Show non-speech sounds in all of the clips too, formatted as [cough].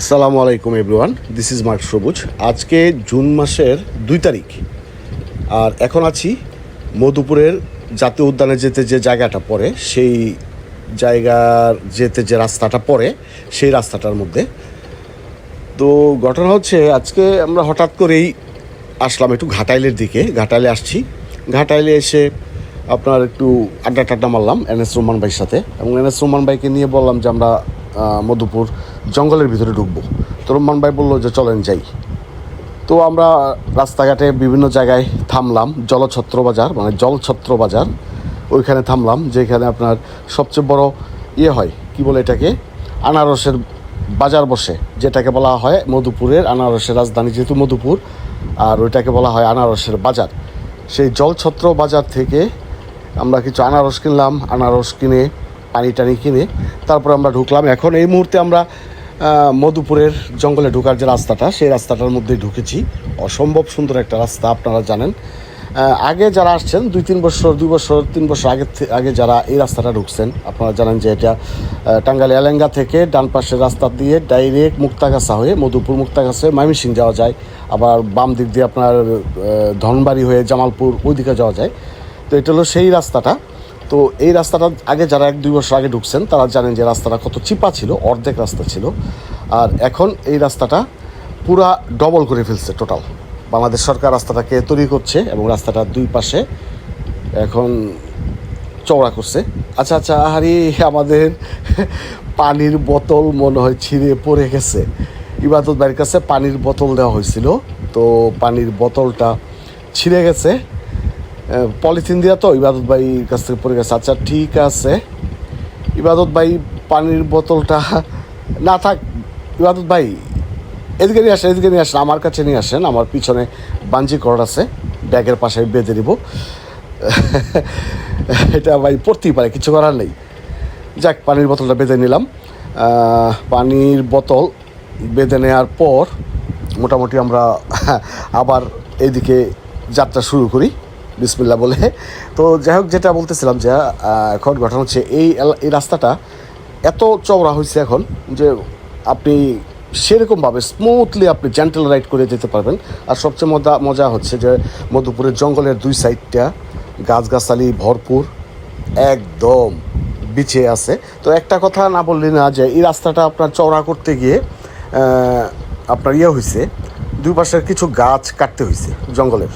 আসসালামু আলাইকুম everyone this is mark সবুজ আজকে জুন মাসের দুই তারিখ। আর এখন আছি মধুপুরের জাতীয় উদ্যানে যেতে যে জায়গাটা পড়ে, সেই জায়গার যেতে যে রাস্তাটা পড়ে, সেই রাস্তাটার মধ্যে। তো ঘটনা হচ্ছে, আজকে আমরা হঠাৎ করেই আসলাম একটু ঘাটাইলের দিকে। ঘাটাইলে আসছি। ঘাটাইলে এসে আপনার একটু আড্ডা টাড্ডা মারলাম এন এস রহমান ভাইয়ের সাথে। এবং এন এস রহমান ভাইকে নিয়ে বললাম যে আমরা মধুপুর জঙ্গলের ভিতরে ঢুকবো। তো রহমান ভাই বলল যে চলেন যাই। তো আমরা রাস্তাঘাটে বিভিন্ন জায়গায় থামলাম, জলছত্র বাজার মানে জলছত্র বাজার। ওইখানে থামলাম, যেখানে আপনার সবচেয়ে বড় ইয়ে হয়, কি বলে এটাকে? আনারসের বাজার বসে, যেটাকে বলা হয় মধুপুরের আনারসের রাজধানী, যেহেতু মধুপুর, আর ওইটাকে বলা হয় আনারসের বাজার। সেই জলছত্র বাজার থেকে আমরা কিছু আনারস কিনলাম। আনারস কিনে পানি টানি কিনে তারপরে আমরা ঢুকলাম। এখন এই মুহূর্তে আমরা মধুপুরের জঙ্গলে ঢোকার যে রাস্তাটা সেই রাস্তাটার মধ্যে ঢুকেছি। অসম্ভব সুন্দর একটা রাস্তা আপনারা জানেন। আগে যারা আসছেন দুই তিন বছর দুই বছর তিন বছর আগে আগে যারা এই রাস্তাটা ঢুকছেন আপনারা জানেন যে এটা আহ, টাঙ্গাইল এলেঙ্গা থেকে ডান পাশের রাস্তা দিয়ে ডাইরেক্ট মুক্তাগাছা হয়ে মধুপুর মুক্তাগাছা হয়ে ময়মনসিং যাওয়া যায়। আবার বাম দিক দিয়ে আপনার ধনবাড়ি হয়ে জামালপুর ওইদিকে যাওয়া যায়। তো এটা হলো সেই রাস্তাটা। তো এই রাস্তাটা আগে যারা এক, দুই বছর আগে ঢুকছেন, তারা জানেন যে রাস্তাটা কত চিপা ছিল, অর্ধেক রাস্তা ছিল। আর এখন এই রাস্তাটা পুরা ডবল করে ফেলছে টোটাল বাংলাদেশ সরকার রাস্তাটাকে তৈরি করছে এবং রাস্তাটার দুই পাশে এখন চওড়া করছে। আচ্ছা আচ্ছা আহারি, আমাদের পানির বোতল মনে হয় ছিঁড়ে পড়ে গেছে। ইবাদত ভাইয়ের কাছে পানির বোতল দেওয়া হয়েছিল। তো পানির বোতলটা ছিঁড়ে গেছে। পলিথিন দিয়া তো, ইবাদত ভাইয়ের কাছ থেকে পড়ে গেছে। আচ্ছা ঠিক আছে। ইবাদত ভাই, পানির বোতলটা, না থাক, ইবাদত ভাই, এদিকে নিয়ে আসেন, এদিকে নিয়ে আসেন, আমার কাছে নিয়ে আসেন, আমার পিছনে বাঞ্জি করার আছে, ব্যাগের পাশে বেঁধে দিব এটা ভাই পড়তেই পারে, কিছু করার নেই। যাক, পানির বোতলটা বেঁধে নিলাম। পানির বোতল বেঁধে নেওয়ার পর মোটামুটি আমরা আবার এদিকে যাত্রা শুরু করি। বিসমিল্লা বলে। তো যাই হোক, যেটা বলতেছিলাম যে এখন ঘটনা হচ্ছে এই এই রাস্তাটা এত চওড়া হয়েছে এখন যে আপনি সেরকমভাবে স্মুথলি আপনি জেন্টেল রাইড করে যেতে পারবেন। আর সবচেয়ে মজা মজা হচ্ছে যে মধুপুরের জঙ্গলের দুই সাইডটা গাছগাছালি ভরপুর, একদম বিছে আছে। তো একটা কথা না বললি না যে এই রাস্তাটা আপনার চওড়া করতে গিয়ে আপনার ইয়ে হয়েছে দুই পাশের কিছু গাছ কাটতে হয়েছে জঙ্গলের।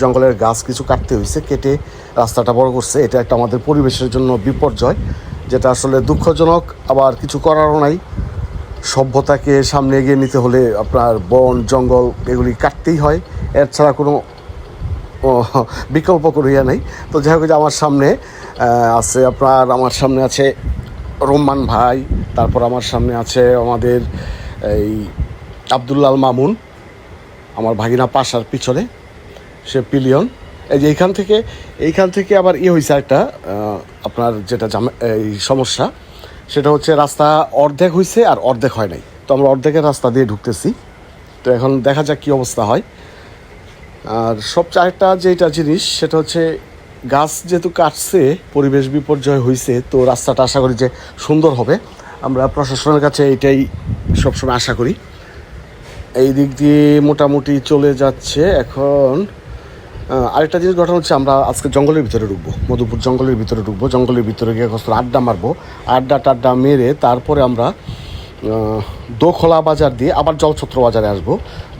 জঙ্গলের গাছ কিছু কাটতে হয়েছে, কেটে রাস্তাটা বড় করছে। এটা একটা আমাদের পরিবেশের জন্য বিপর্যয়, যেটা আসলে দুঃখজনক। আবার কিছু করারও নাই। সভ্যতাকে সামনে এগিয়ে নিতে হলে আপনার বন, জঙ্গল এগুলি কাটতেই হয়। এর ছাড়া কোনো বিকল্প কোনো ইয়ে নেই। তো যাই হোক আমার সামনে আছে আপনার, আমার সামনে আছে রোমান ভাই, তারপর আমার সামনে আছে আমাদের এই আবদুল্লাল মামুন, আমার ভাগিনা পাশার পিছনে। সে পিলিয়ন এই যে এইখান থেকে এইখান থেকে আবার ইয়ে হয়েছে একটা আপনার যেটা এই সমস্যা, সেটা হচ্ছে রাস্তা অর্ধেক হয়েছে আর অর্ধেক হয় নাই। তো আমরা অর্ধেকের রাস্তা দিয়ে ঢুকতেছি। তো এখন দেখা যাক কী অবস্থা হয়। আর সবচেয়ে আরেকটা যেটা জিনিস, সেটা হচ্ছে গাছ যেহেতু কাটছে, পরিবেশ বিপর্যয় হয়েছে তো রাস্তাটা আশা করি যে সুন্দর হবে। আমরা প্রশাসনের কাছে এটাই সবসময় আশা করি। এই দিক দিয়ে মোটামুটি চলে যাচ্ছে এখন আরেকটা জিনিস ঘটনা হচ্ছে আমরা আজকে জঙ্গলের ভিতরে ঢুকবো, মধুপুর জঙ্গলের ভিতরে ঢুকবো, জঙ্গলের ভিতরে গিয়ে কষ্ট আড্ডা মারবো, আড্ডা টাড্ডা মেরে তারপরে আমরা দোখলা বাজার দিয়ে আবার জলছত্র বাজারে আসব।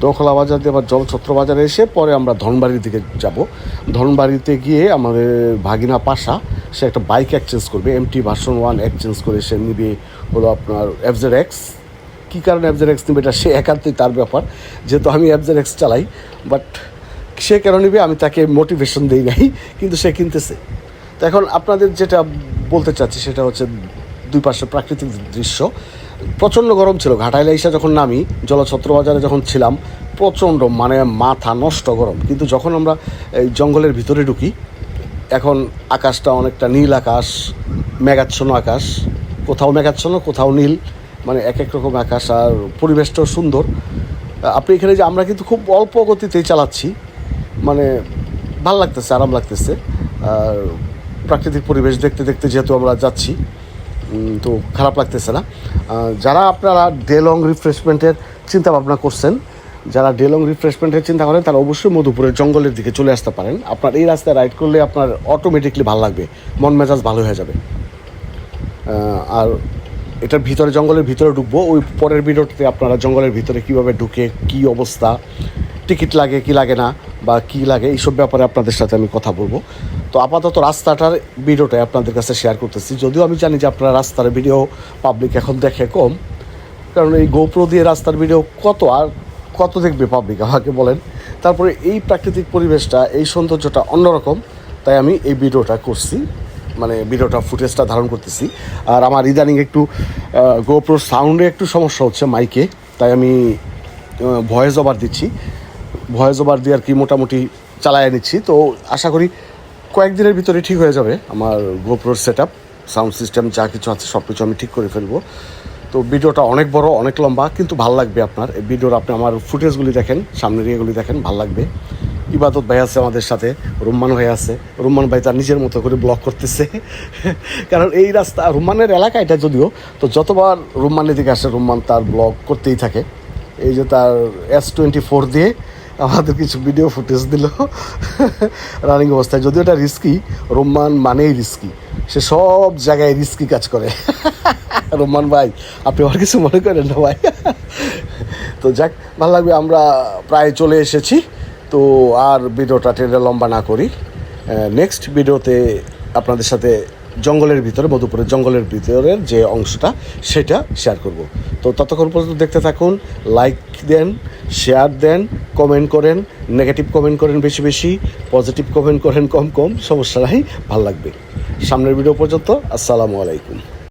দোখলা বাজার দিয়ে আবার জলছত্র বাজারে এসে পরে আমরা ধনবাড়ির দিকে যাব। ধনবাড়িতে গিয়ে আমাদের ভাগিনা পাশা, সে একটা বাইক এক্সচেঞ্জ করবে এমটি ভার্সন ওয়ান এক্সচেঞ্জ করে সে নিবে হলো আপনার এফজেড এক্স কী কারণে অ্যাবজের এক্স নিবে এটা সে একান্তই তার ব্যাপার, যেহেতু আমি অ্যাবজের এক্স চালাই বাট সে কেন নেবে? আমি তাকে মোটিভেশন দিই নাই, কিন্তু সে কিনতেছে। তো এখন আপনাদের যেটা বলতে চাচ্ছি, সেটা হচ্ছে দুই পাশের প্রাকৃতিক দৃশ্য। প্রচণ্ড গরম ছিল, ঘাটাইলে এসে যখন নামি জলছত্র বাজারে যখন ছিলাম, প্রচণ্ড মানে মাথা নষ্ট গরম। কিন্তু যখন আমরা এই জঙ্গলের ভিতরে ঢুকি, এখন আকাশটা অনেকটা নীল আকাশ, মেঘাচ্ছন্ন আকাশ। কোথাও মেঘাচ্ছন্ন, কোথাও নীল মানে এক এক রকম আকাশ আর পরিবেশটাও সুন্দর। আপনি এখানে যে আমরা কিন্তু খুব অল্প গতিতেই চালাচ্ছি মানে ভালো লাগতেছে, আরাম লাগতেছে। আর প্রাকৃতিক পরিবেশ দেখতে দেখতে যেহেতু আমরা যাচ্ছি তো খারাপ লাগতেছে না। যারা আপনারা ডে লং রিফ্রেশমেন্টের চিন্তা ভাবনা করছেন, যারা ডে লং রিফ্রেশমেন্টের চিন্তা করেন, তারা অবশ্যই মধুপুরের জঙ্গলের দিকে চলে আসতে পারেন। আপনার এই রাস্তায় রাইড করলে আপনার অটোমেটিকলি ভালো লাগবে, মন মেজাজ ভালো হয়ে যাবে। আর এটার ভিতরে জঙ্গলের ভিতরে ঢুকবো, ওই পরের ভিডিওতে আপনারা জঙ্গলের ভিতরে কীভাবে ঢুকে, কি অবস্থা, টিকিট লাগে কি লাগে না বা কি লাগে, এইসব ব্যাপারে আপনাদের সাথে আমি কথা বলব। তো আপাতত রাস্তাটার ভিডিওটা আপনাদের কাছে শেয়ার করতেছি। যদিও আমি জানি যে আপনারা রাস্তার ভিডিও পাবলিক এখন দেখে কম, কারণ এই গোপ্রো দিয়ে রাস্তার ভিডিও কত, আর কত দেখবে পাবলিক আমাকে বলেন। তারপরে এই প্রাকৃতিক পরিবেশটা, এই সৌন্দর্যটা অন্যরকম, তাই আমি এই ভিডিওটা করছি। মানে ভিডিওটা ফুটেজটা ধারণ করতেছি। আর আমার ইদানিং একটু গোপ্রো সাউন্ডে একটু সমস্যা হচ্ছে মাইকে তাই আমি ভয়েস ওভার দিচ্ছি। ভয়েস ওভার দিয়ে আর কি মোটামুটি চালায় নিচ্ছি। তো আশা করি কয়েকদিনের ভিতরে ঠিক হয়ে যাবে আমার গোপ্রোর সেট আপ সাউন্ড সিস্টেম যা কিছু আছে সব কিছু আমি ঠিক করে ফেলব। তো ভিডিওটা অনেক বড়, অনেক লম্বা, কিন্তু ভালো লাগবে আপনার। এই ভিডিওর আপনি আমার ফুটেজগুলি দেখেন, সামনের ইয়েগুলি দেখেন, ভালো লাগবে। ইবাদত ভাই আছে আমাদের সাথে, রুম্মান ভাই আছে। রুম্মান ভাই তার নিজের মতো করে ব্লগ করতেছে। [laughs] কারণ এই রাস্তা, রুম্মানের এলাকা এটা যদিও, তো যতবার রুম্মানের দিকে আসে, রুম্মান তার ব্লগ করতেই থাকে। এই যে তার এস টোয়েন্টি ফোর দিয়ে আমাদের কিছু ভিডিও ফুটেজ দিল। রানিং অবস্থায়। যদিও এটা রিস্কি রোমান মানেই রিস্কি সে সব জায়গায় রিস্কি কাজ করে। রোমান ভাই, আপনি আমার কিছু মনে করেন না ভাই? তো যাক, ভালো লাগবে, আমরা প্রায় চলে এসেছি। তো আর ভিডিওটা টেনে লম্বা না করি। নেক্সট ভিডিওতে আপনাদের সাথে জঙ্গলের ভিতরে, মধুপুরের জঙ্গলের ভিতরের যে অংশটা, সেটা শেয়ার করব। তো ততক্ষণ পর্যন্ত দেখতে থাকুন লাইক দেন শেয়ার দেন কমেন্ট করেন নেগেটিভ কমেন্ট করেন বেশি বেশি পজিটিভ কমেন্ট করেন কম কম, সমস্যা নাই, ভালো লাগবে। সামনের ভিডিও পর্যন্ত, আসসালামু আলাইকুম।